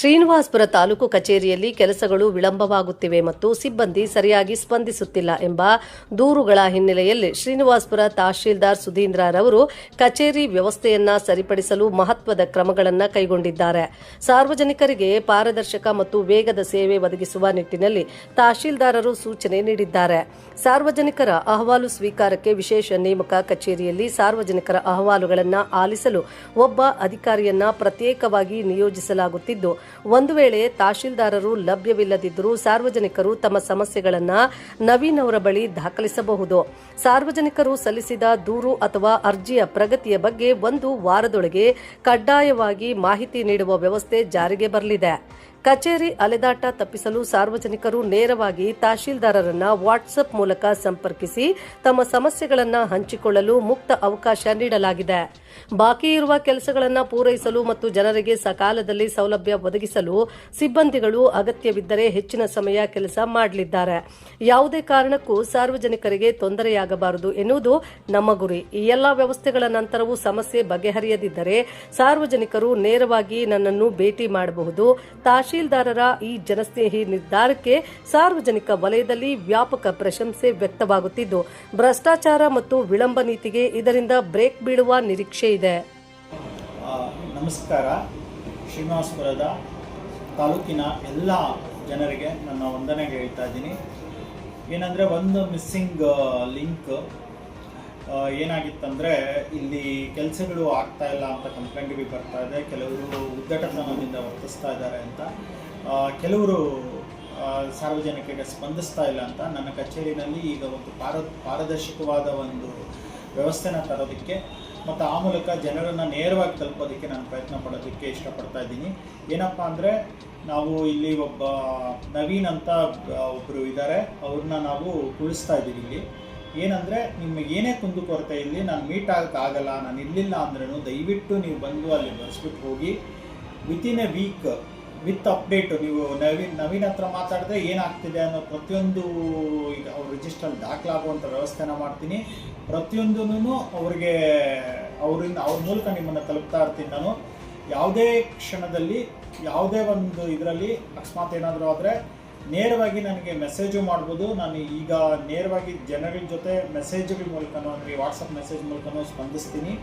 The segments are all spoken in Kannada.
ಶ್ರೀನಿವಾಸಪುರ ತಾಲೂಕು ಕಚೇರಿಯಲ್ಲಿ ಕೆಲಸಗಳು ವಿಳಂಬವಾಗುತ್ತಿವೆ ಮತ್ತು ಸಿಬ್ಬಂದಿ ಸರಿಯಾಗಿ ಸ್ಪಂದಿಸುತ್ತಿಲ್ಲ ಎಂಬ ದೂರುಗಳ ಹಿನ್ನೆಲೆಯಲ್ಲಿ ಶ್ರೀನಿವಾಸ್ಪುರ ತಹಶೀಲ್ದಾರ್ ಸುಧೀಂದ್ರರವರು ಕಚೇರಿ ವ್ಯವಸ್ಥೆಯನ್ನ ಸರಿಪಡಿಸಲು ಮಹತ್ವದ ಕ್ರಮಗಳನ್ನು ಕೈಗೊಂಡಿದ್ದಾರೆ. ಸಾರ್ವಜನಿಕರಿಗೆ ಪಾರದರ್ಶಕ ಮತ್ತು ವೇಗದ ಸೇವೆ ಒದಗಿಸುವ ನಿಟ್ಟಿನಲ್ಲಿ ತಹಶೀಲ್ದಾರರು ಸೂಚನೆ ನೀಡಿದ್ದಾರೆ. ಸಾರ್ವಜನಿಕರ ಅಹವಾಲು ಸ್ವೀಕಾರಕ್ಕೆ ವಿಶೇಷ ನೇಮಕ ಕಚೇರಿಯಲ್ಲಿ ಸಾರ್ವಜನಿಕರ ಅಹವಾಲುಗಳನ್ನು ಆಲಿಸಲು ಒಬ್ಬ ಅಧಿಕಾರಿಯನ್ನ ಪ್ರತ್ಯೇಕವಾಗಿ ನಿಯೋಜಿಸಲಾಗುತ್ತಿದ್ದು ಒಂದು ವೇಳೆ ತಹಶೀಲ್ದಾರರು ಲಭ್ಯವಿಲ್ಲದಿದ್ದರೂ ಸಾರ್ವಜನಿಕರು ತಮ್ಮ ಸಮಸ್ಯೆಗಳನ್ನು ನವೀನ್ ಅವರ ಬಳಿ ದಾಖಲಿಸಬಹುದು. ಸಾರ್ವಜನಿಕರು ಸಲ್ಲಿಸಿದ ದೂರು ಅಥವಾ ಅರ್ಜಿಯ ಪ್ರಗತಿಯ ಬಗ್ಗೆ ಒಂದು ವಾರದೊಳಗೆ ಕಡ್ಡಾಯವಾಗಿ ಮಾಹಿತಿ ನೀಡುವ ವ್ಯವಸ್ಥೆ ಜಾರಿಗೆ ಬರಲಿದೆ. ಕಚೇರಿ ಅಲೆದಾಟ ತಪ್ಪಿಸಲು ಸಾರ್ವಜನಿಕರು ನೇರವಾಗಿ ತಹಶೀಲ್ದಾರರನ್ನ ವಾಟ್ಸ್ಆಪ್ ಮೂಲಕ ಸಂಪರ್ಕಿಸಿ ತಮ್ಮ ಸಮಸ್ಯೆಗಳನ್ನು ಹಂಚಿಕೊಳ್ಳಲು ಮುಕ್ತ ಅವಕಾಶ ನೀಡಲಾಗಿದೆ. ಬಾಕಿ ಇರುವ ಕೆಲಸಗಳನ್ನು ಪೂರೈಸಲು ಮತ್ತು ಜನರಿಗೆ ಸಕಾಲದಲ್ಲಿ ಸೌಲಭ್ಯ ಒದಗಿಸಲು ಸಿಬ್ಬಂದಿಗಳು ಅಗತ್ಯವಿದ್ದರೆ ಹೆಚ್ಚಿನ ಸಮಯ ಕೆಲಸ ಮಾಡಲಿದ್ದಾರೆ. ಯಾವುದೇ ಕಾರಣಕ್ಕೂ ಸಾರ್ವಜನಿಕರಿಗೆ ತೊಂದರೆಯಾಗಬಾರದು ಎನ್ನುವುದು ನಮ್ಮ ಗುರಿ. ಈ ಎಲ್ಲ ವ್ಯವಸ್ಥೆಗಳ ನಂತರವೂ ಸಮಸ್ಯೆ ಬಗೆಹರಿಯದಿದ್ದರೆ ಸಾರ್ವಜನಿಕರು ನೇರವಾಗಿ ನನ್ನನ್ನು ಭೇಟಿ ಮಾಡಬಹುದು. ತಹಶೀಲ್ದಾರರ ಈ ಜನಸ್ನೇಹಿ ನಿರ್ಧಾರಕ್ಕೆ ಸಾರ್ವಜನಿಕ ವಲಯದಲ್ಲಿ ವ್ಯಾಪಕ ಪ್ರಶಂಸೆ ವ್ಯಕ್ತವಾಗುತ್ತಿದ್ದು, ಭ್ರಷ್ಟಾಚಾರ ಮತ್ತು ವಿಳಂಬ ನೀತಿಗೆ ಇದರಿಂದ ಬ್ರೇಕ್ ಬೀಳುವ ನಿರೀಕ್ಷೆ ಇದೆ. ನಮಸ್ಕಾರ. ಶ್ರೀನಿವಾಸಪುರದ ತಾಲೂಕಿನ ಎಲ್ಲ ಜನರಿಗೆ ನನ್ನ ವಂದನೆ ಹೇಳ್ತಾ ಇದ್ದೀನಿ. ಏನಂದರೆ, ಒಂದು ಮಿಸ್ಸಿಂಗ್ ಲಿಂಕ್ ಏನಾಗಿತ್ತಂದರೆ ಇಲ್ಲಿ ಕೆಲಸಗಳು ಆಗ್ತಾ ಇಲ್ಲ ಅಂತ ಕಂಪ್ಲೇಂಟ್ ಬಿ ಬರ್ತಾ ಇದೆ. ಕೆಲವರು ಉದ್ದಟತನದಿಂದ ವರ್ತಿಸ್ತಾ ಇದ್ದಾರೆ ಅಂತ. ಕೆಲವರು ಸಾರ್ವಜನಿಕರಿಗೆ ಸ್ಪಂದಿಸ್ತಾ ಇಲ್ಲ ಅಂತ. ನನ್ನ ಕಚೇರಿನಲ್ಲಿ ಈಗ ಒಂದು ಪಾರ, ಪಾರದರ್ಶಕವಾದ ಒಂದು ವ್ಯವಸ್ಥೆನ ತರೋದಕ್ಕೆ ಮತ್ತು ಆ ಮೂಲಕ ಜನರನ್ನು ನೇರವಾಗಿ ತಲುಪೋದಕ್ಕೆ ನಾನು ಪ್ರಯತ್ನ ಪಡೋದಕ್ಕೆ ಇಷ್ಟಪಡ್ತಾ ಇದ್ದೀನಿ. ಏನಪ್ಪ ಅಂದರೆ ನಾವು ಇಲ್ಲಿ ಒಬ್ಬ ನವೀನ್ ಅಂತ ಒಬ್ಬರು ಇದ್ದಾರೆ. ಅವ್ರನ್ನ ನಾವು ಉಳಿಸ್ತಾ ಇದ್ದೀವಿ ಇಲ್ಲಿ. ಏನಂದರೆ ನಿಮಗೆ ಏನೇ ಕುಂದುಕೊರತೆ ಇಲ್ಲಿ ನಾನು ಮೀಟ್ ಆಗಲ್ಲ, ನಾನು ಇರಲಿಲ್ಲ ಅಂದ್ರೂ ದಯವಿಟ್ಟು ನೀವು ಬಂದು ಅಲ್ಲಿ ಬರ್ಸ್ಬಿಟ್ಟು ಹೋಗಿ within a week with update ನೀವು ನವೀನ್ ನವೀನ್ ಹತ್ರ ಮಾತಾಡಿದ್ರೆ ಏನಾಗ್ತಿದೆ ಅನ್ನೋ ಪ್ರತಿಯೊಂದು ಈಗ ಅವ್ರ ರಿಜಿಸ್ಟರ್ ದಾಖಲಾಗುವಂಥ ವ್ಯವಸ್ಥೆನ ಮಾಡ್ತೀನಿ. ಪ್ರತಿಯೊಂದೂ ಅವ್ರಿಗೆ, ಅವರಿಂದ, ಅವ್ರ ಮೂಲಕ ನಿಮ್ಮನ್ನು ತಲುಪ್ತಾ ಇರ್ತೀನಿ ನಾನು. ಯಾವುದೇ ಕ್ಷಣದಲ್ಲಿ, ಯಾವುದೇ ಒಂದು ಇದರಲ್ಲಿ ಅಕಸ್ಮಾತ್ ಏನಾದರೂ ಆದರೆ ನೇರವಾಗಿ ನನಗೆ ಮೆಸೇಜು ಮಾಡ್ಬೋದು. ನಾನು ಈಗ ನೇರವಾಗಿ ಜನಗಳ ಜೊತೆ ಮೆಸೇಜ್ಗಳ ಮೂಲಕನೋ ಅಂದರೆ ವಾಟ್ಸಪ್ ಮೆಸೇಜ್ ಮೂಲಕನೂ ಸ್ಪಂದಿಸ್ತೀನಿ.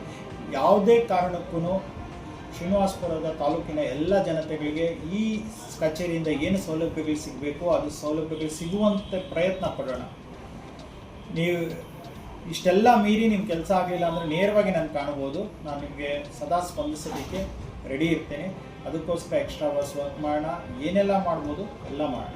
ಯಾವುದೇ ಕಾರಣಕ್ಕೂ ಶ್ರೀನಿವಾಸಪುರದ ತಾಲೂಕಿನ ಎಲ್ಲ ಜನತೆಗಳಿಗೆ ಈ ಕಚೇರಿಯಿಂದ ಏನು ಸೌಲಭ್ಯಗಳು ಸಿಗಬೇಕು, ಅದು ಸೌಲಭ್ಯಗಳು ಸಿಗುವಂತೆ ಪ್ರಯತ್ನ ಪಡೋಣ. ನೀವು ಇಷ್ಟೆಲ್ಲ ಮೀರಿ ನಿಮ್ಮ ಕೆಲಸ ಆಗಲಿಲ್ಲ ಅಂದರೆ ನೇರವಾಗಿ ನಾನು ಕಾಣ್ಬೋದು ನಾನು ನಿಮಗೆ ಸದಾ ಸ್ಪಂದಿಸೋದಕ್ಕೆ ರೆಡಿ ಇರ್ತೇನೆ. ಅದಕ್ಕೋಸ್ಕರ ಎಕ್ಸ್ಟ್ರಾ ಅವರ್ಸ್ ವರ್ಕ್ ಮಾಡೋಣ. ಏನೆಲ್ಲ ಮಾಡ್ಬೋದು ಎಲ್ಲ ಮಾಡೋಣ.